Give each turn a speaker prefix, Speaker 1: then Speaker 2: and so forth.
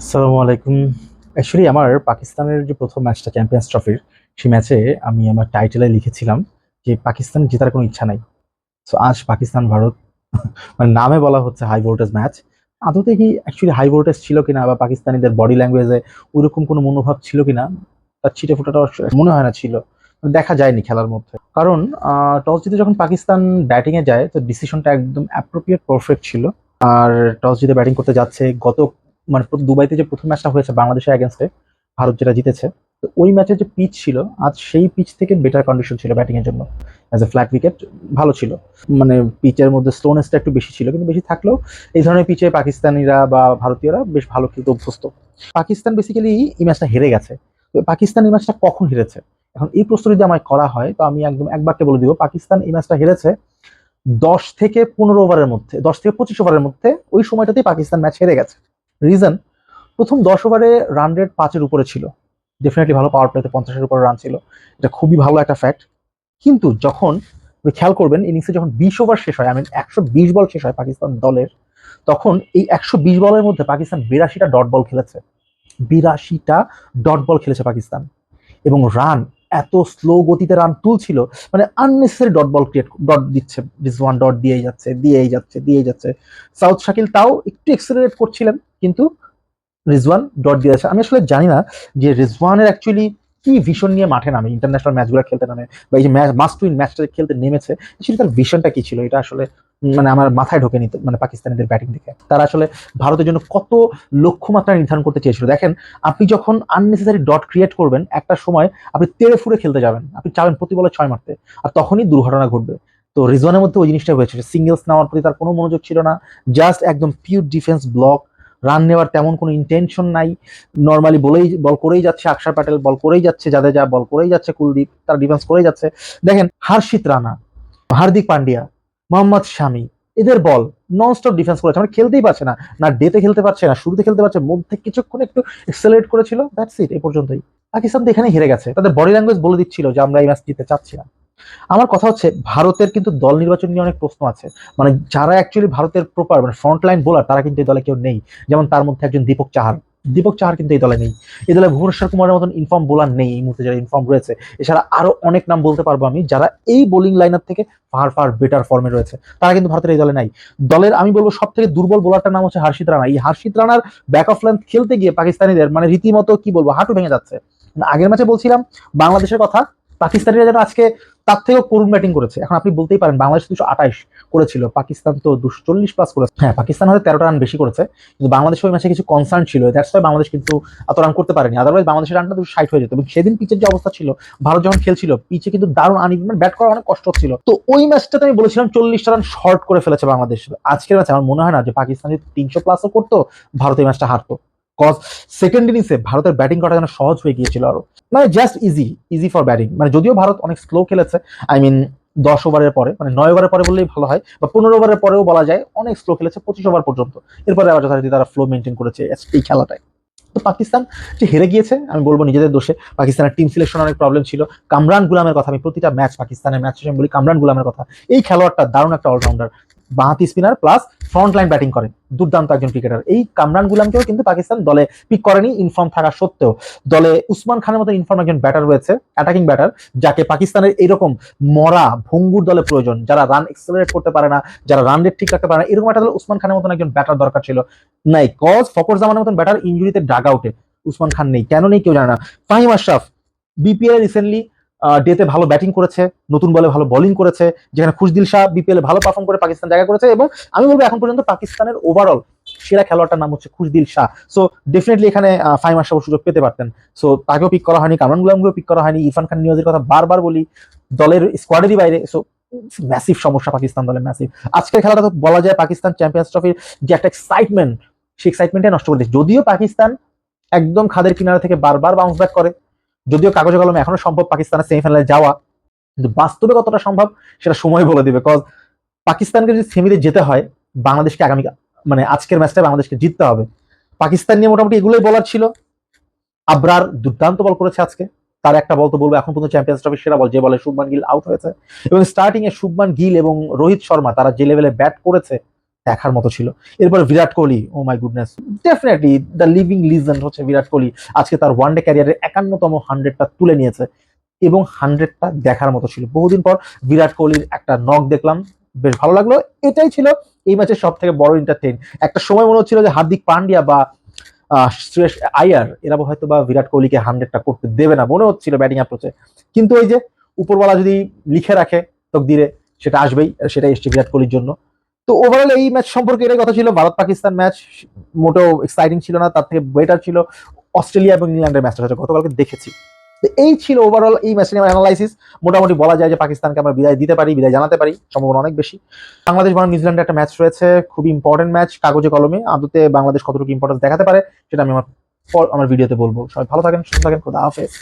Speaker 1: আসসালামু আলাইকুম। অ্যাকচুয়ালি আমার পাকিস্তানের যে প্রথম ম্যাচটা চ্যাম্পিয়ন্স ট্রফির সেই ম্যাচে আমি আমার টাইটেলে লিখেছিলাম যে পাকিস্তান জেতার কোনো ইচ্ছা নাই। সো আজ পাকিস্তান, ভারত মানে নামে বলা হচ্ছে হাই ভোল্টেজ ম্যাচ আদতে কি অ্যাকচুয়ালি হাই ভোল্টেজ ছিল কিনা বা পাকিস্তানিদের বডি ল্যাঙ্গুয়েজে ওইরকম কোনো মনোভাব ছিল কিনা, তার ছিটে ফোটাটা মনে হয় না ছিল। দেখা যায়নি খেলার মধ্যে। কারণ টস জিতে যখন পাকিস্তান ব্যাটিংয়ে যায়, তো ডিসিশনটা একদম অ্যাপ্রোপ্রিয়েট পারফেক্ট ছিল। আর টস জিতে ব্যাটিং করতে যাচ্ছে গত মানে দুবাইতে যে প্রথম ম্যাচটা হয়েছে বাংলাদেশের অ্যাগেনস্টে ভারত যেটা জিতেছে, তো ওই ম্যাচের যে পিচ ছিল, আজ সেই পিচ থেকে বেটার কন্ডিশন ছিল ব্যাটিং এর জন্য। অ্যাজ এ ফ্ল্যাট উইকেট ভালো ছিল। মানে পিচের মধ্যে স্লোনেসটা একটু বেশি ছিল, কিন্তু বেশি থাকলেও এই ধরনের পিচে পাকিস্তানিরা বা ভারতীয়রা বেশ ভালো খেলতে অভ্যস্ত। পাকিস্তান বেসিক্যালি এই ম্যাচটা হেরে গেছে। তো পাকিস্তান এই ম্যাচটা কখন হেরেছে? এখন এই প্রশ্ন যদি আমায় করা হয়, তো আমি একদম এক বাক্যে বলে দিব, পাকিস্তান এই ম্যাচটা হেরেছে দশ থেকে পনেরো ওভারের মধ্যে, দশ থেকে পঁচিশ ওভারের মধ্যে ওই সময়টাতেই পাকিস্তান ম্যাচ হেরে গেছে। রিজন প্রথম দশ ওভারে রান রেট পাঁচের উপরে ছিল। ডেফিনেটলি ভালো পাওয়ার প্লেতে পঞ্চাশের উপরে রান ছিল। এটা খুবই ভালো একটা ফ্যাক্ট কিন্তু যখন খেয়াল করবেন ইনিংসে যখন বিশ ওভার শেষ হয় আই মিন একশো বিশ বল শেষ হয় পাকিস্তান দলের, তখন এই একশো বিশ বলের মধ্যে পাকিস্তান বিরাশিটা ডট বল খেলেছে। বিরাশিটা ডট বল খেলেছে পাকিস্তান। এবং রান এত স্লো গতিতে রান তুলছিল মানে unnecessary dot ball create dot দিচ্ছে রিজওয়ান ডট দিয়েই যাচ্ছে দিয়েই যাচ্ছে দিয়েই যাচ্ছে। সাউথ শাকিল তাও একটু এক্সেলারেট করছিলেন, কিন্তু রিজওয়ান ডট দিয়েছে আমি আসলে জানি না যে রিজওয়ানের অ্যাকচুয়ালি কি ভিশন নিয়ে মাঠে নামে ইন্টারন্যাশনাল ম্যাচগুলো খেলতে নামে, বা এই যে ম্যাচ মাস্ট উইন ম্যাচটা খেলতে নেমেছে সেটা তার ভিশনটা কি ছিল? এটা আসলে মানে আমার মাথায় ঢোকে নিতে মানে পাকিস্তানিদের ব্যাটিং দেখে। তারা আসলে ভারতের জন্য কত লক্ষ্যমাত্রা নির্ধারণ করতে চেয়েছিল। দেখেন, আপনি যখন আননেসেসারি ডট ক্রিয়েট করবেন, একটা সময় আপনি তেড়ে ফুড়ে খেলতে যাবেন। আপনি চাবেন প্রতি বলে ছয় মারতে, আর তখনই দুর্ঘটনা ঘটবে। তো রিজওয়ানের মধ্যে ওই জিনিসটা হয়েছে সিঙ্গেলস নেওয়ার প্রতি তার কোনো মনোযোগ ছিল না জাস্ট একদম পিওর ডিফেন্স ব্লক রান নেওয়ার তেমন কোনো ইন্টেনশন নাই। নর্মালি বলেই বল করেই যাচ্ছে আকসার প্যাটেল বল করেই যাচ্ছে যাদের যা বল করেই যাচ্ছে কুলদীপ, তার ডিফেন্স করেই যাচ্ছে। দেখেন, হার্ষিত রানা, হার্দিক পান্ডিয়া মোহাম্মদ শামি। এদের বল নন স্টপ ডিফেন্স করেছে। মানে খেলতেই পারছে না। না ডেতে খেলতে পারছে, না শুরুতে খেলতে পারছে, মধ্যে কিছুক্ষণ একটু এক্সেলারেট করেছিল। দ্যাটস ইট এই পর্যন্তই। পাকিস্তান তো এখানে হেরে গেছে। তাদের বডি ল্যাঙ্গুয়েজ বলে দিচ্ছিল যে আমরা এই ম্যাচ জিতে চাচ্ছি না। আমার কথা হচ্ছে, ভারতের কিন্তু দল নির্বাচন নিয়ে অনেক প্রশ্ন আছে। মানে যারা অ্যাকচুয়ালি ভারতের প্রপার মানে ফ্রন্ট লাইন বোলার তারা কিন্তু এই দলে কেউ নেই। যেমন তার মধ্যে একজন দীপক চাহার দীপক চাহার কিন্তু এই দলে নেই। এই দলে ভুবনেশ্বর কুমারের মতন ইনফর্ম বোলার নেই এই মুহূর্তে যারা ইনফর্ম রয়েছে। এছাড়া আরও অনেক নাম বলতে পারব আমি, যারা এই বোলিং লাইনার থেকে ফার ফার বেটার ফর্মে রয়েছে, তারা কিন্তু ভারতের এই দলে নাই। দলের আমি বলব সব থেকে দুর্বল বোলারটার নাম হচ্ছে হার্ষিত রানা। এই হার্ষিত রানার ব্যাক অফ লেন্থ খেলতে গিয়ে পাকিস্তানিদের মানে রীতিমতো কি বলব, হাঁটু ভেঙে যাচ্ছে। আগের ম্যাচে বলছিলাম, বাংলাদেশের কথা, পাকিস্তানিরা যেন আজকে তার থেকেও করুণ ব্যাটিং করেছে। এখন আপনি বলতেই পারেন, বাংলাদেশ দুশো আঠাশ। করেছিল। পাকিস্তান তো দুশো চল্লিশ প্লাস করেছে। হ্যাঁ পাকিস্তান হয়তো তেরোটা রান বেশি করেছে, কিন্তু বাংলাদেশ ওই ম্যাচে কিছু কনসার্ন ছিল। দ্যাটস ওয়াই বাংলাদেশ কিন্তু এত রান করতে পারেনি। আদারওয়াইজ বাংলাদেশের রানটা দুশো ষাট হয়ে যেত। এবং সেদিন পিচের যে অবস্থা ছিল, ভারত যখন খেলছিল, পিচে কিন্তু দারুণ আনি মানে ব্যাট করা অনেক কষ্ট হচ্ছিল। তো ওই ম্যাচটাতে আমি বলেছিলাম চল্লিশটা রান শর্ট করে ফেলেছে বাংলাদেশ। আজকের ম্যাচে আমার মনে হয় না যে পাকিস্তান যদি তিনশো প্লাসও করতো, ভারত এই ম্যাচটা হারতো। কজ সেকেন্ড ইনিংসে ভারতের ব্যাটিং করা যেন সহজ হয়ে গিয়েছিল আরও। মানে just easy easy for batting মানে যদিও ভারত অনেক স্লো খেলেছে আই মিন দশ ওভারের পরে মানে নয় ওভারের পরে বললেই ভালো হয়, বা পনেরো ওভারের পরেও বলা যায় অনেক স্লো খেলেছে পঁচিশ ওভার পর্যন্ত। এরপরে আবার যথারীতি তারা ফ্লো মেনটেন করেছে এই খেলাটায়। তো পাকিস্তান যে হেরে গিয়েছে, আমি বলব নিজেদের দোষে, পাকিস্তানের টিম সিলেকশন অনেক প্রবলেম ছিল। কামরান গুলামের কথা আমি প্রতিটা ম্যাচ পাকিস্তানের ম্যাচ আমি বলি, কামরান গুলামের কথা। এই খেলোয়াড়টা দারুণ একটা অলরাউন্ডার বাঁহাতি spinner plus front line batting করেন। দুর্দান্ত একজন ক্রিকেটার এই কামরান গুলামকেও কিন্তু পাকিস্তান দলে পিক করেনি ইনফর্ম থাকা সত্ত্বেও। দলে উসমান খানের মতো ইনফর্ম একজন ব্যাটার রয়েছে অ্যাটাকিং ব্যাটার যাকে পাকিস্তানের এরকম মরা, ভঙ্গুর দলে প্রয়োজন। যারা রান এক্সেলারেট করতে পারে না, যারা রান রেট ঠিক রাখতে পারে না, এরকম একটা দলে উসমান খানের মতন একজন ব্যাটার দরকার ছিল। নাই কজ ফকর জামানের মতন ব্যাটার ইঞ্জুরিতে ডাগ আউটে উসমান খান নেই, কেন নেই কেউ জানে না। ফাহিম আশরাফ বিপিএল রিসেন্টলি ডেতে ভালো ব্যাটিং করেছে, নতুন বলে ভালো বোলিং করেছে, যেখানে খুশদিল শাহ বিপিএল ভালো পারফর্ম করে পাকিস্তান জায়গা করেছে এবং আমি বলব এখন পর্যন্ত পাকিস্তানের ওভারঅল সেরা খেলোয়াড়টার নাম হচ্ছে খুশদিল শাহ। সো ডেফিনেটলি এখানে ফাহিম আশরাফ সুযোগ পেতে পারতেন। সো তাকেও পিক করা হয়নি, কামরান গুলামকেও পিক করা হয়নি, ইরফান খান নিয়োজের কথা বারবার বলি, দলের স্কোয়াডেরই বাইরে সো ম্যাসিভ সমস্যা পাকিস্তান দলের ম্যাসিভ আজকের খেলাটা তো বলা যায় পাকিস্তান চ্যাম্পিয়ন্স ট্রফির যে একটা এক্সাইটমেন্ট সেই এক্সাইটমেন্টে নষ্ট করে যদিও পাকিস্তান একদম খাদের কিনারা থেকে বারবার বাউন্স ব্যাক করে যদিও কাগজে কলমে এখনও সম্ভব পাকিস্তানের সেমিফাইনালে যাওয়া, কিন্তু বাস্তবে কতটা সম্ভব সেটা সময় বলে দিবে কজ পাকিস্তানকে যদি সেমিতে যেতে হয়, বাংলাদেশকে আগামী মানে আজকের ম্যাচটা বাংলাদেশকে জিততে হবে। পাকিস্তান নিয়ে মোটামুটি এগুলোই বলার ছিল। আবরার দুর্দান্ত বল করেছে আজকে। তার একটা বল তো বলব, এখন পর্যন্ত চ্যাম্পিয়ন্স ট্রফির সেরা বল যে বলে শুভমান গিল আউট হয়েছে। এবং স্টার্টিং এ শুভমান গিল এবং রোহিত শর্মা, তারা যে লেভেলে ব্যাট করেছে দেখার মতো ছিল। এরপর Virat Kohli oh my goodness definitely the living legend হচ্ছে বিরাট কোহলি। আজকে তার ওয়ানডে ক্যারিয়ারের একান্নতম হান্ড্রেডটা তুলে নিয়েছে এবং হান্ড্রেডটা দেখার মতো ছিল। বহুদিন পর বিরাট কোহলির একটা নক দেখলাম, বেশ ভালো লাগল। এটাই ছিল এই ম্যাচের সব থেকে বড় এন্টারটেইন একটা সময় মনে হচ্ছিল যে হার্দিক পান্ডিয়া বা শ্রেয়স আয়ার, এরা হয়তো বা বিরাট কোহলিকে হান্ড্রেডটা করতে দেবে না, মনে হচ্ছিল ব্যাটিং অ্যাপ্রোচে কিন্তু ওই যে উপরওয়ালা যদি লিখে রাখে তকদিরে, সেটা আসবেই, সেটাই এসছে বিরাট কোহলির জন্য। তো ওভারঅল এই ম্যাচ সম্পর্কে এটাই কথা ছিল। ভারত পাকিস্তান ম্যাচ মোটেও এক্সাইটিং ছিল না, তার থেকে বেটার ছিল অস্ট্রেলিয়া এবং ইংল্যান্ডের ম্যাচটা যেটা গতকালকে দেখেছি। তো এই ছিল ওভারঅল এই ম্যাচ নিয়ে অ্যানালাইসিস মোটামুটি বলা যায় যে পাকিস্তানকে আমরা বিদায় দিতে পারি, বিদায় জানাতে পারি, সম্ভাবনা অনেক বেশি। বাংলাদেশ বনাম নিউজিল্যান্ডের একটা ম্যাচ রয়েছে খুবই ইম্পর্টেন্ট ম্যাচ কাগজে কলমে। আদতে বাংলাদেশ কতটুকু ইম্পর্টেন্স দেখাতে পারে, সেটা আমি আমার আমার ভিডিওতে বলব। সবাই ভালো থাকেন, সুস্থ থাকেন, খোদা হাফেজ।